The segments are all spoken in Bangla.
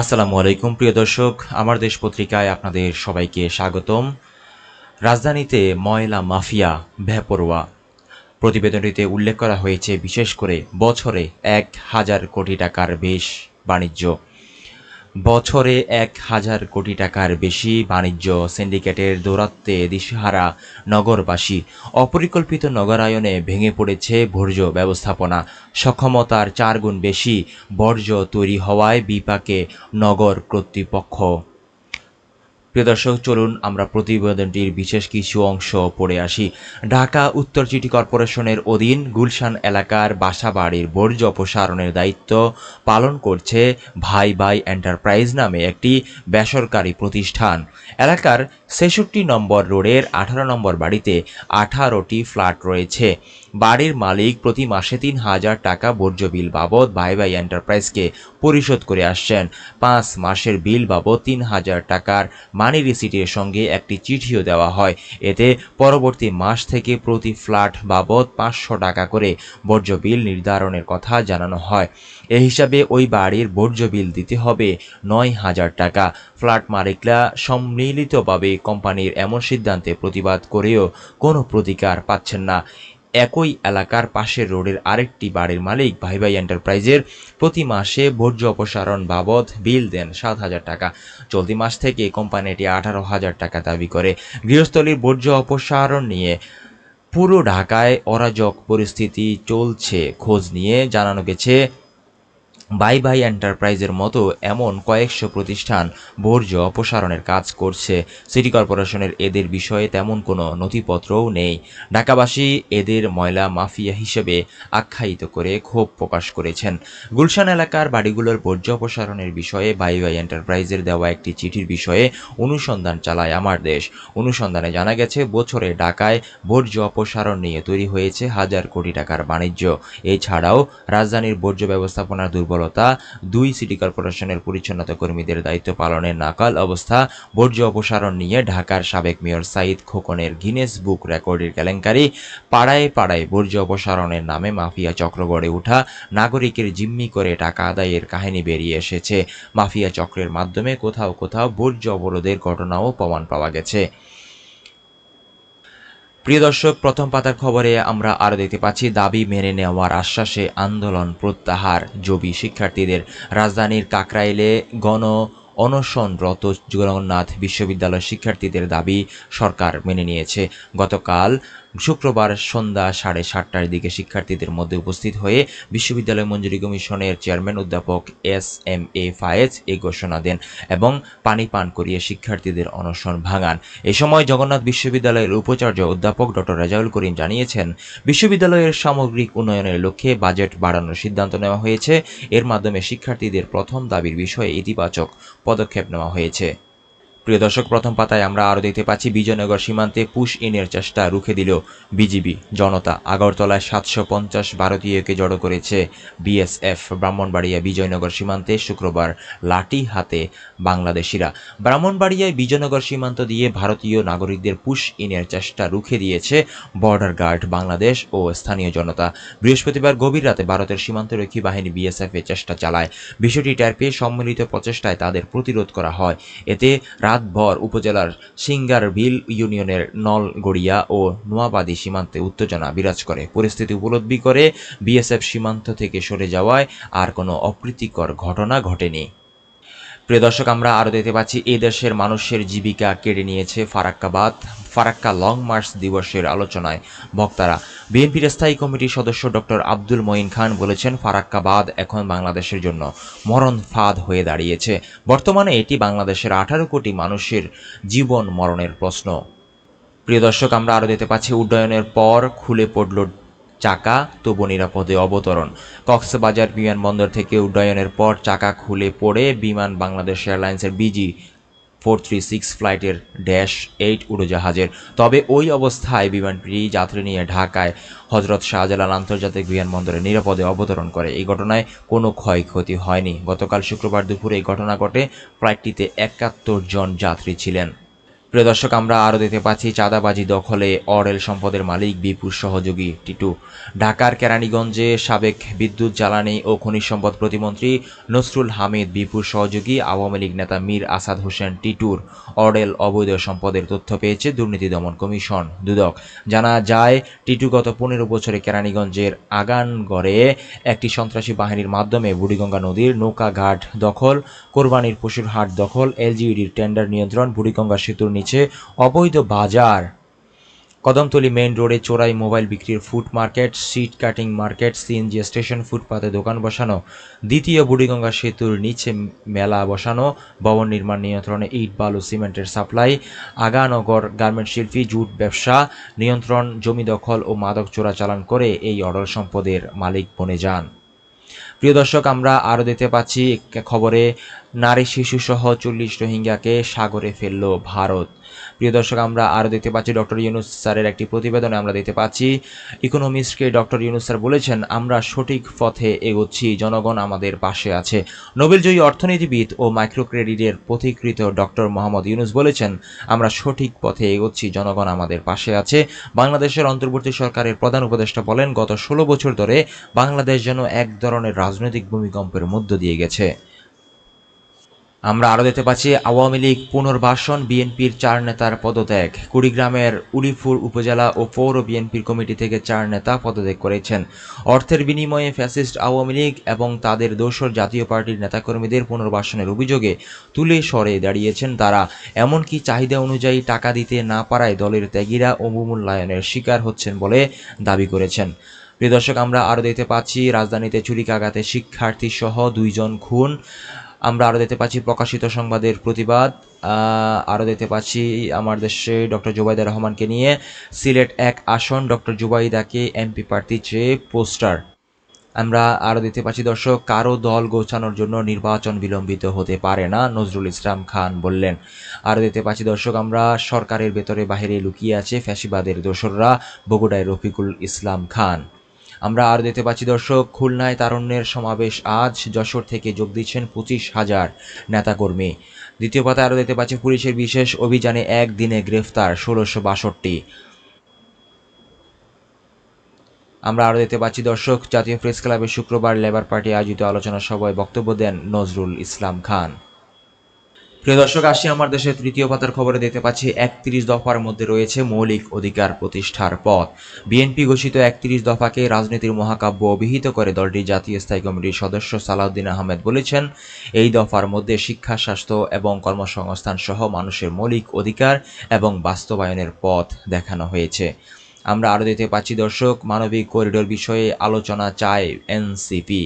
আসসালামু আলাইকুম, প্রিয় দর্শক। আমার দেশ পত্রিকায় আপনাদের সবাইকে স্বাগতম। রাজধানীতে ময়লা মাফিয়া ভ্যাপরোয়া প্রতিবেদনটিতে উল্লেখ করা হয়েছে, বিশেষ করে বছরে এক হাজার কোটি টাকার বেশ বাণিজ্য। বছরে এক হাজার কোটি টাকার বেশি বাণিজ্য সিন্ডিকেটের দৌরাত্মে দিশেহারা নগরবাসী অপরিকল্পিত নগরায়নে ভেঙে পড়েছে বর্জ্য ব্যবস্থাপনা। সক্ষমতার চার গুণ বেশি বর্জ্য তৈরি হওয়ায় বিপাকে নগর কর্তৃপক্ষ। প্রিয় দর্শক, চলুন আমরা প্রতিবেদনটির বিশেষ কিছু অংশ পড়ে আসি। ঢাকা উত্তর সিটি কর্পোরেশনের অধীন গুলশান এলাকার বাসাবাড়ির বর্জ্য অপসারণের দায়িত্ব পালন করছে ভাই ভাই এন্টারপ্রাইজ নামে একটি বেসরকারি প্রতিষ্ঠান। এলাকার ছেষট্টি নম্বর রোডের আঠারো নম্বর বাড়িতে আঠারোটি ফ্ল্যাট রয়েছে। বাড়ির মালিক প্রতি মাসে তিন হাজার টাকা বর্জ্য বিল বাবদ ভাই ভাই এন্টারপ্রাইজকে পরিশোধ করে আসছেন। পাঁচ মাসের বিল বাবদ তিন হাজার টাকার মানি রিসিটের সঙ্গে একটি চিঠিও দেওয়া হয়। এতে পরবর্তী মাস থেকে প্রতি ফ্ল্যাট বাবদ পাঁচশো টাকা করে বর্জ্য বিল নির্ধারণের কথা জানানো হয়। এ হিসাবে ওই বাড়ির বর্জ্য বিল দিতে হবে নয় হাজার টাকা। ফ্ল্যাট মালিকরা সম্মিলিতভাবে কোম্পানির এমন সিদ্ধান্তে প্রতিবাদ করেও কোনো প্রতিকার পাচ্ছেন না। একই এলাকার পাশের রোডের আরেকটি বাড়ির মালিক ভাই ভাই এন্টারপ্রাইজের প্রতি মাসে বর্জ্য অপসারণ বাবদ বিল দেন সাত হাজার টাকা। চলতি মাস থেকে কোম্পানিটি আঠারো হাজার টাকা দাবি করে। গৃহস্থলীর বর্জ্য অপসারণ নিয়ে পুরো ঢাকায় অরাজক পরিস্থিতি চলছে খোঁজ নিয়ে জানানো গেছে বাই বাই এন্টারপ্রাইজের মতো এমন কয়েকশো প্রতিষ্ঠান বর্জ্য অপসারণের কাজ করছে। সিটি কর্পোরেশনের এদের বিষয়ে তেমন কোনো নথিপত্রও নেই। ঢাকাবাসী এদের ময়লা মাফিয়া হিসেবে আখ্যায়িত করে ক্ষোভ প্রকাশ করেছেন। গুলশান এলাকার বাড়িগুলোর বর্জ্য অপসারণের বিষয়ে বাই বাই এন্টারপ্রাইজের দেওয়া একটি চিঠির বিষয়ে অনুসন্ধান চালায় আমার দেশ। অনুসন্ধানে জানা গেছে, বছরে ঢাকায় বর্জ্য অপসারণ নিয়ে তৈরি হয়েছে হাজার কোটি টাকার বাণিজ্য। এছাড়াও রাজধানীর বর্জ্য ব্যবস্থাপনার দুর্বলতা দুই সিটি কর্পোরেশনের পরিচ্ছন্নতা কর্মীদের দায়িত্ব পালনের নাকাল অবস্থা। বর্জ্য অপসারণ নিয়ে ঢাকার সাবেক মেয়র সাইদ খোকনের গিনেস বুক রেকর্ডের কেলেঙ্কারি। পাড়ায় পাড়ায় বর্জ্য অপসারণের নামে মাফিয়া চক্র গড়ে ওঠা নাগরিকের জিম্মি করে টাকা আদায়ের কাহিনী বেরিয়ে এসেছে। মাফিয়া চক্রের মাধ্যমে কোথাও কোথাও বর্জ্য অবরোধের ঘটনাও প্রমাণ পাওয়া গেছে। প্রিয় দর্শক, প্রথম পাতার খবরে আমরা আরও দেখতে পাচ্ছি, দাবি মেনে নেওয়ার আশ্বাসে আন্দোলন প্রত্যাহার। জবি শিক্ষার্থীদের রাজধানীর কাকরাইলে গণ অনশনরত জগন্নাথ বিশ্ববিদ্যালয় শিক্ষার্থীদের দাবি সরকার মেনে নিয়েছে। গতকাল শুক্রবার সন্ধ্যা সাড়ে সাতটার দিকে শিক্ষার্থীদের মধ্যে উপস্থিত হয়ে বিশ্ববিদ্যালয় মঞ্জুরি কমিশনের চেয়ারম্যান অধ্যাপক এস এম এ ফায়েজ এই ঘোষণা দেন এবং পানি পান করিয়ে শিক্ষার্থীদের অনশন ভাঙান। এ সময় জগন্নাথ বিশ্ববিদ্যালয়ের উপাচার্য অধ্যাপক ডক্টর রাজাউল করিম জানিয়েছেন, বিশ্ববিদ্যালয়ের সামগ্রিক উন্নয়নের লক্ষ্যে বাজেট বাড়ানোর সিদ্ধান্ত নেওয়া হয়েছে। এর মাধ্যমে শিক্ষার্থীদের প্রথম দাবির বিষয়ে ইতিবাচক পদক্ষেপ নেওয়া হয়েছে। প্রিয় দর্শক, প্রথম পাতায় আমরা আরও দেখতে পাচ্ছি, বিজয়নগর সীমান্তে পুশ ইনের চেষ্টা রুখে দিল বিজিবি। জনতা আগরতলায় সাতশো পঞ্চাশ ভারতীয়কে জড়ো করেছে বিএসএফ। ব্রাহ্মণবাড়িয়া, বিজয়নগর সীমান্তে শুক্রবার লাঠি হাতে বাংলাদেশিরা। ব্রাহ্মণবাড়িয়ায় বিজয়নগর সীমান্ত দিয়ে ভারতীয় নাগরিকদের পুশ ইনের চেষ্টা রুখে দিয়েছে বর্ডার গার্ড বাংলাদেশ ও স্থানীয় জনতা। বৃহস্পতিবার গভীর রাতে ভারতের সীমান্তরক্ষী বাহিনী বিএসএফ এ চেষ্টা চালায়। বিষয়টি টের পেয়ে সম্মিলিত প্রচেষ্টায় তাদের প্রতিরোধ করা হয়। এতে রাতভর উপজেলার সিঙ্গারভিল ইউনিয়নের নলগড়িয়া ও নোয়াবাদী সীমান্তে উত্তেজনা বিরাজ করে। পরিস্থিতি উপলব্ধি করে বিএসএফ সীমান্ত থেকে সরে যাওয়ায় আর কোনো অপ্রীতিকর ঘটনা ঘটেনি। প্রিয় দর্শক, আমরা আরও দেখতে পাচ্ছি, এদেশের দেশের মানুষের জীবিকা কেড়ে নিয়েছে ফারাক্কাবাদ। ফারাক্কা লং মার্চ দিবসের আলোচনায় বক্তারা। বিএনপির স্থায়ী কমিটির সদস্য ডক্টর আব্দুল মঈন খান বলেছেন ফারাক্কাবাদ এখন বাংলাদেশের জন্য মরণ ফাঁদ হয়ে দাঁড়িয়েছে। বর্তমানে এটি বাংলাদেশের আঠারো কোটি মানুষের জীবন মরণের প্রশ্ন। প্রিয় দর্শক, আমরা আরও দেখতে পাচ্ছি, উড্ডয়নের পর খুলে পড়ল চাকা, তবু নিরাপদে অবতরণ। কক্সবাজার বিমানবন্দর থেকে উড্ডয়নের পর চাকা খুলে পড়ে বিমান বাংলাদেশ এয়ারলাইন্সের বিজি ফোর থ্রি সিক্স ফ্লাইটের ড্যাশ এইট উড়োজাহাজের তবে ওই অবস্থায় বিমানটি যাত্রী নিয়ে ঢাকায় হজরত শাহজালাল আন্তর্জাতিক বিমানবন্দরে নিরাপদে অবতরণ করে এই ঘটনায় কোনো ক্ষয়ক্ষতি হয়নি গতকাল শুক্রবার দুপুরে এই ঘটনা ঘটে ফ্লাইটটিতে একাত্তর জন যাত্রী ছিলেন প্রিয় দর্শক, আমরা আরও দেখতে পাচ্ছি, চাঁদাবাজি দখলে অরেল সম্পদের মালিক বিপুর সহযোগী টিটু। ঢাকার কেরানীগঞ্জে সাবেক বিদ্যুৎ জ্বালানি ও খনিজ সম্পদ প্রতিমন্ত্রী নসরুল হামিদ বিপুর সহযোগী আওয়ামী লীগ নেতা মীর আসাদ হোসেন টিটুর অরেল অবৈধ সম্পদের তথ্য পেয়েছে দুর্নীতি দমন কমিশন দুদক। জানা যায়, টিটু গত পনেরো বছরে কেরানীগঞ্জের আগানগড়ে একটি সন্ত্রাসী বাহিনীর মাধ্যমে বুড়িগঙ্গা নদীর নৌকা ঘাট দখল, কোরবানির পশুর হাট দখল, এলজিইডির টেন্ডার নিয়ন্ত্রণ, বুড়িগঙ্গা সেতুর নিচে অবৈধ বাজার। কদমতলী মেইন রোডে চোরাই মোবাইল বিক্রির food market, seat cutting market, CNG station ফুটপাতে দোকান বসানো, দ্বিতীয় বুড়িগঙ্গা সেতুর নিচে মেলা বসানো, ভবন নির্মাণ নিয়ন্ত্রণে ইট, বালু, সিমেন্টের সাপ্লাই, আগানগর গার্মেন্ট শিল্পী, জুট ব্যবসা, নিয়ন্ত্রণ, জমি দখল ও মাদক চোরাচালান করে এই অডল সম্পদের মালিক বনে যান। প্রিয় দর্শক, আমরা আরও দেখতে পাচ্ছি খবরে, নারী শিশু সহ চল্লিশ রোহিঙ্গাকে সাগরে ফেলল ভারত। প্রিয় দর্শক, আমরা আরও দেখতে পাচ্ছি, ডক্টর ইউনুস স্যারের একটি প্রতিবেদনে আমরা দেখতে পাচ্ছি, ইকোনমিস্টকে ডক্টর ইউনুস স্যার বলেছেন, আমরা সঠিক পথে এগোচ্ছি, জনগণ আমাদের পাশে আছে। নোবেলজয়ী অর্থনীতিবিদ ও মাইক্রো ক্রেডিটের পথিকৃত ডক্টর মোহাম্মদ ইউনুস বলেছেন, আমরা সঠিক পথে এগোচ্ছি, জনগণ আমাদের পাশে আছে। বাংলাদেশের অন্তর্বর্তী সরকারের প্রধান উপদেষ্টা বলেন, গত ষোলো বছর ধরে বাংলাদেশ যেন এক ধরনের রাজনৈতিক ভূমিকম্পের মধ্য দিয়ে গেছে। আমরা আরও দেখতে পাচ্ছি, আওয়ামী লীগ পুনর্বাসন, বিএনপির চার নেতার পদত্যাগ। কুড়িগ্রামের উলিপুর উপজেলা ও পৌর বিএনপির কমিটি থেকে চার নেতা পদত্যাগ করেছেন। অর্থের বিনিময়ে ফ্যাসিস্ট আওয়ামী লীগ এবং তাদের দোসর জাতীয় পার্টির নেতাকর্মীদের পুনর্বাসনের অভিযোগে তুলে সরে দাঁড়িয়েছেন তারা। এমনকি চাহিদা অনুযায়ী টাকা দিতে না পারায় দলের ত্যাগীরা অবমূল্যায়নের শিকার হচ্ছেন বলে দাবি করেছেন। প্রিয় দর্শক, আমরা আরও দেখতে পাচ্ছি রাজধানীতে চুরিকাঘাতে শিক্ষার্থী সহ দুইজন খুন। আমরা আরও দেখতে পাচ্ছি প্রকাশিত সংবাদের প্রতিবাদ। আরও দেখতে পাচ্ছি আমার দেশে ডক্টর জুবাইদা রহমানকে নিয়ে সিলেট এক আসন, ডক্টর জুবাইদাকে এমপি প্রার্থী চেয়ে পোস্টার। আমরা আরও দেখতে পাচ্ছি দর্শক, কারও দল গোছানোর জন্য নির্বাচন বিলম্বিত হতে পারে না, নজরুল ইসলাম খান বললেন। আরও দেখতে পাচ্ছি দর্শক, আমরা সরকারের ভেতরে বাহিরে লুকিয়ে আছে ফ্যাসিবাদের দোসররা, বগুড়ায় রফিকুল ইসলাম খান। আমরা আর দেখতে পাচ্ছি, দর্শক, খুলনায় তারুণ্যের সমাবেশ আজ। যশোর থেকে যোগ দিচ্ছেন পঁচিশ হাজার নেতাকর্মী। দ্বিতীয় পাতায় আরও দেখতে পাচ্ছি পুলিশের বিশেষ অভিযানে একদিনে গ্রেফতার ষোলোশো বাষট্টি। আমরা আরও দেখতে পাচ্ছি, দর্শক, জাতীয় প্রেস ক্লাবে শুক্রবার লেবার পার্টি আয়োজিত আলোচনা সভায় বক্তব্য দেন নজরুল ইসলাম খান। প্রিয় দর্শক, আসি আমার দেশের তৃতীয় পাতার খবরে। দেখতে পাচ্ছি, একত্রিশ দফার মধ্যে রয়েছে মৌলিক অধিকার প্রতিষ্ঠার পথ। বিএনপি ঘোষিত একত্রিশ দফাকে রাজনীতির মহাকাব্য অভিহিত করে দলটির জাতীয় স্থায়ী কমিটির সদস্য সালাউদ্দিন আহমেদ বলেছেন, এই দফার মধ্যে শিক্ষা, স্বাস্থ্য এবং কর্মসংস্থান সহ মানুষের মৌলিক অধিকার এবং বাস্তবায়নের পথ দেখানো হয়েছে। আমরা আরও দেখতে পাচ্ছি, দর্শক, মানবিক করিডোর বিষয়ে আলোচনা চায় এনসিপি।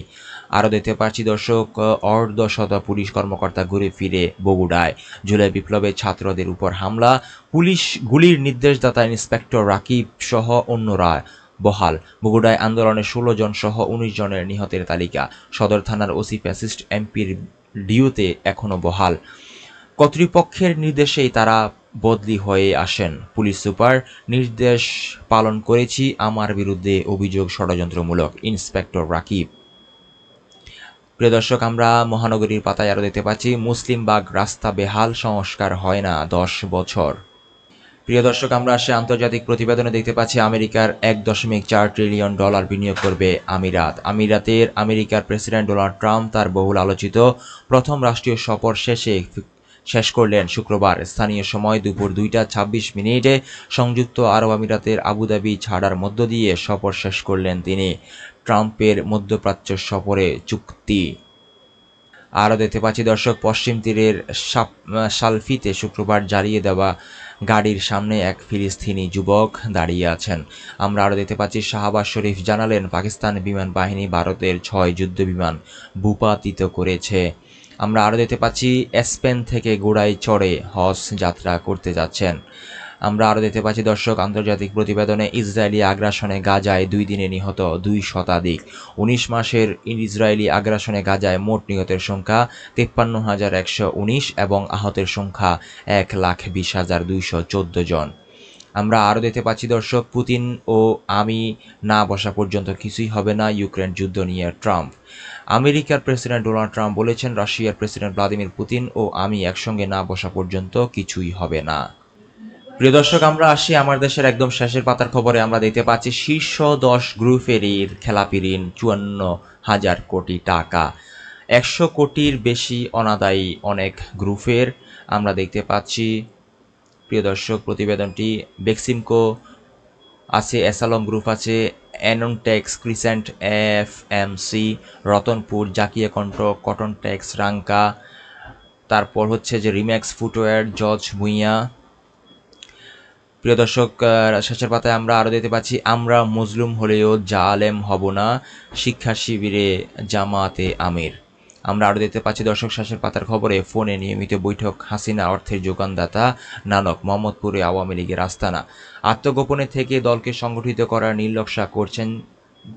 আরও দেখতে পাচ্ছি দর্শক অর্ধশত পুলিশ কর্মকর্তা ঘুরে ফিরে বগুড়ায়। জুলাই বিপ্লবে ছাত্রদের উপর হামলা, পুলিশ গুলির নির্দেশদাতা ইন্সপেক্টর রাকিব সহ অন্যরা বহাল। বগুড়ায় আন্দোলনে ষোলো জন সহ উনিশ জনের নিহতের তালিকা। সদর থানার ওসি ফ্যাসিস্ট এমপির ডিউতে এখনও বহাল। কর্তৃপক্ষের নির্দেশেই তারা বদলি হয়ে আসেন। পুলিশ সুপার, নির্দেশ পালন করেছি, আমার বিরুদ্ধে অভিযোগ ষড়যন্ত্রমূলক, ইন্সপেক্টর রাকিব। প্রিয় দর্শক, আমরা মহানগরীর পাতায় আরও দেখতে পাচ্ছি মুসলিমবাগ রাস্তা বেহাল, সংস্কার হয় না দশ বছর। প্রিয় দর্শক, আমরা সে আন্তর্জাতিক প্রতিবেদনে দেখতে পাচ্ছি, আমেরিকার এক দশমিক চার ট্রিলিয়ন ডলার বিনিয়োগ করবে আমিরাত। আমিরাতের আমেরিকার প্রেসিডেন্ট ডোনাল্ড ট্রাম্প তার বহুল আলোচিত প্রথম রাষ্ট্রীয় সফর শেষে শেষ করলেন শুক্রবার। স্থানীয় সময় দুপুর দুইটা ছাব্বিশ মিনিটে সংযুক্ত আরব আমিরাতের আবুধাবি ছাড়ার মধ্য দিয়ে সফর শেষ করলেন তিনি। ট্রাম্পের মধ্যপ্রাচ্য সফরে চুক্তি। আরও দেখতে পাচ্ছি দর্শক পশ্চিম তীরের সালফিতে শুক্রবার জ্বালিয়ে দেওয়া গাড়ির সামনে এক ফিলিস্তিনি যুবক দাঁড়িয়ে আছেন। আমরা আরও দেখতে পাচ্ছি শাহবাজ শরীফ জানালেন, পাকিস্তান বিমান বাহিনী ভারতের ছয় যুদ্ধ বিমান ভূপাতিত করেছে। আমরা আরও দেখতে পাচ্ছি স্পেন থেকে গোড়ায় চড়ে হজ যাত্রা করতে যাচ্ছেন। আমরা আরও দেখতে পাচ্ছি, দর্শক, আন্তর্জাতিক প্রতিবেদনে ইসরায়েলি আগ্রাসনে গাজায় দুই দিনে নিহত দুই শতাধিক। উনিশ মাসের ইসরায়েলি আগ্রাসনে গাজায় মোট নিহতের সংখ্যা তেপ্পান্ন হাজার একশো উনিশ এবং আহতের সংখ্যা এক লাখ বিশ হাজার দুইশো চোদ্দ জন। আমরা আরও দেখতে পাচ্ছি, দর্শক, পুতিন ও আমি না বসা পর্যন্ত কিছুই হবে না ইউক্রেন যুদ্ধ নিয়ে ট্রাম্প। আমেরিকার প্রেসিডেন্ট ডোনাল্ড ট্রাম্প বলেছেন, রাশিয়ার প্রেসিডেন্ট ভ্লাদিমির পুতিন ও আমি একসঙ্গে না বসা পর্যন্ত কিছুই হবে না। প্রিয় দর্শক, আমরা আসি আমার দেশের একদম শেষের পাতার খবরে। আমরা দেখতে পাচ্ছি, শীর্ষ দশ গ্রুপেরই খেলাপি ঋণ চুয়ান্ন হাজার কোটি টাকা। একশো কোটির বেশি অনাদায়ী অনেক গ্রুপের আমরা দেখতে পাচ্ছি। প্রিয় দর্শক, প্রতিবেদনটি বেক্সিমকো আছে অ্যাসালম গ্রুপ আছে Anontex crescent F M C Ratanpur, Zakia কন্ট্র cotton tex রাঙ্কা, তারপর হচ্ছে যে রিম্যাক্স, ফুটওয়্যার জজ ভুঁইয়া প্রিয় দর্শক শেষের পাতায় আমরা আরও দেখতে পাচ্ছি, আমরা মজলুম হলেও জালেম হব না শিক্ষা শিবিরে জামাতে আমির। আমরা আরও দেখতে পাচ্ছি দর্শক শেষের পাতার খবরে, ফোনে নিয়মিত বৈঠক, হাসিনা অর্থের যোগানদাতা, নানক মোহাম্মদপুরে আওয়ামী লীগের আস্তানা। আত্মগোপনে থেকে দলকে সংগঠিত করার নির্লক্ষা করছেন,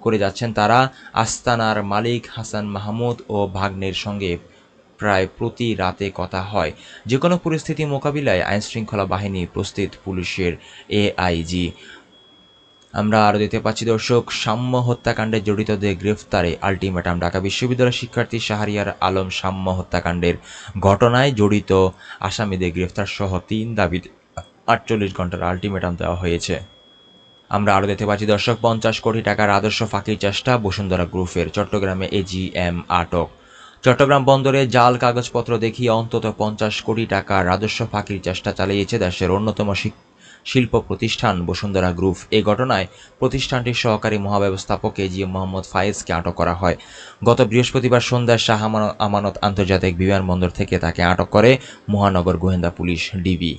করে যাচ্ছেন তারা। আস্তানার মালিক হাসান মাহমুদ ও ভাগ্নের সঙ্গে প্রায় প্রতি রাতে কথা হয়। যে কোনো পরিস্থিতি মোকাবিলায় আইনশৃঙ্খলা বাহিনী প্রস্তুত, পুলিশের এআইজি। আমরা আরও দেখতে পাচ্ছি, দর্শক, সাম্য হত্যাকাণ্ডে জড়িতদের গ্রেফতারে আলটিমেটাম ঢাকা বিশ্ববিদ্যালয়ের শিক্ষার্থী শাহরিয়ার আলম সাম্য হত্যাকাণ্ডের ঘটনায় জড়িত আসামিদের গ্রেফতার সহ তিন দাবিতে আটচল্লিশ ঘণ্টার আলটিমেটাম দেওয়া হয়েছে। আমরা আরও দেখতে পাচ্ছি, দর্শক, পঞ্চাশ কোটি টাকার আদর্শ ফাঁকির চেষ্টা বসুন্ধরা গ্রুপের চট্টগ্রামে এজিএম আটক। চট্টগ্রাম বন্দরে জাল কাগজপত্র দেখিয়ে অন্তত পঞ্চাশ কোটি টাকার রাজস্ব ফাঁকির চেষ্টা চালিয়েছে দেশের অন্যতম শিল্প প্রতিষ্ঠান বসুন্ধরা গ্রুপ। এই ঘটনায় প্রতিষ্ঠানটির সহকারী মহাব্যবস্থাপক এজিএম মোহাম্মদ ফায়েজকে আটক করা হয়। গত বৃহস্পতিবার সন্ধ্যায় শাহ আমানত- আন্তর্জাতিক বিমানবন্দর থেকে তাকে আটক করে মহানগর গোয়েন্দা পুলিশ, ডিবি।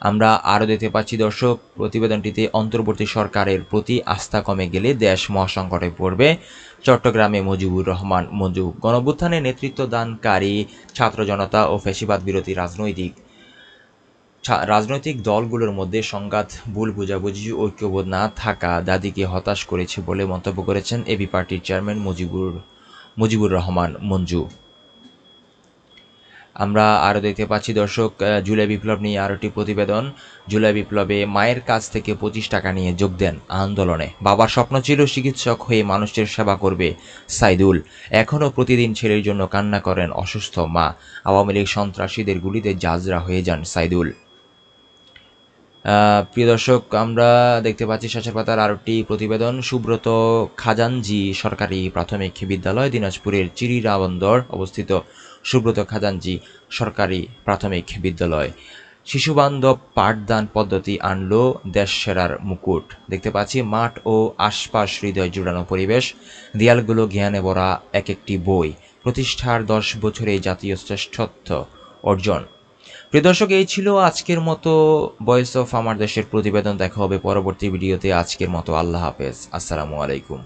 আমরা আরও দেখতে পাচ্ছি, দর্শক, প্রতিবেদনটিতে অন্তর্বর্তী সরকারের প্রতি আস্থা কমে গেলে দেশ মহাসংকটে পড়বে। চট্টগ্রামে মুজিবুর রহমান মঞ্জু গণভ্যুত্থানে নেতৃত্ব দানকারী, ছাত্র জনতা ও ফেসিবাদ বিরোধী রাজনৈতিক রাজনৈতিক দলগুলোর মধ্যে সংঘাত, ভুল বোঝাবুঝি, ঐক্যবোধ না থাকা দাদিকে হতাশ করেছে বলে মন্তব্য করেছেন এবি পার্টির চেয়ারম্যান মুজিবুর মুজিবুর রহমান মঞ্জু। আমরা আরও দেখতে পাচ্ছি, দর্শক জুলাই বিপ্লব নিয়ে আরও একটি প্রতিবেদন। জুলাই বিপ্লবে মায়ের কাছ থেকে পঁচিশ টাকা নিয়ে যোগ দেন আন্দোলনে। বাবার স্বপ্ন ছিল চিকিৎসক হয়ে মানুষের সেবা করবে সাইদুল। এখনও প্রতিদিন ছেলের জন্য কান্না করেন অসুস্থ মা। আওয়ামী লীগ সন্ত্রাসীদের গুলিতে জাজরা হয়ে যান সাইদুল। প্রিয় দর্শক, আমরা দেখতে পাচ্ছি শেষের পাতার আরও একটি প্রতিবেদন। সুব্রত খাজানজি সরকারি প্রাথমিক বিদ্যালয়, দিনাজপুরের চিরিরাবন্দর অবস্থিত। সুব্রত খাজানজি সরকারি প্রাথমিক বিদ্যালয়। শিশুবান্ধব পাঠদান পদ্ধতি আনলো দেশ সেরার মুকুট। দেখতে পাচ্ছি মাঠ ও আশপাশ হৃদয় জুড়ানো পরিবেশ। দেয়ালগুলো জ্ঞানে ভরা এক একটি বই। প্রতিষ্ঠার দশ বছরে জাতীয় শ্রেষ্ঠত্ব অর্জন। প্রিয় দর্শক, এই ছিল আজকের মতো ভয়েস অফ আমার দেশের প্রতিবেদন। দেখা হবে পরবর্তী ভিডিওতে। আজকের মতো আল্লাহ হাফেজ। আসসালামু আলাইকুম।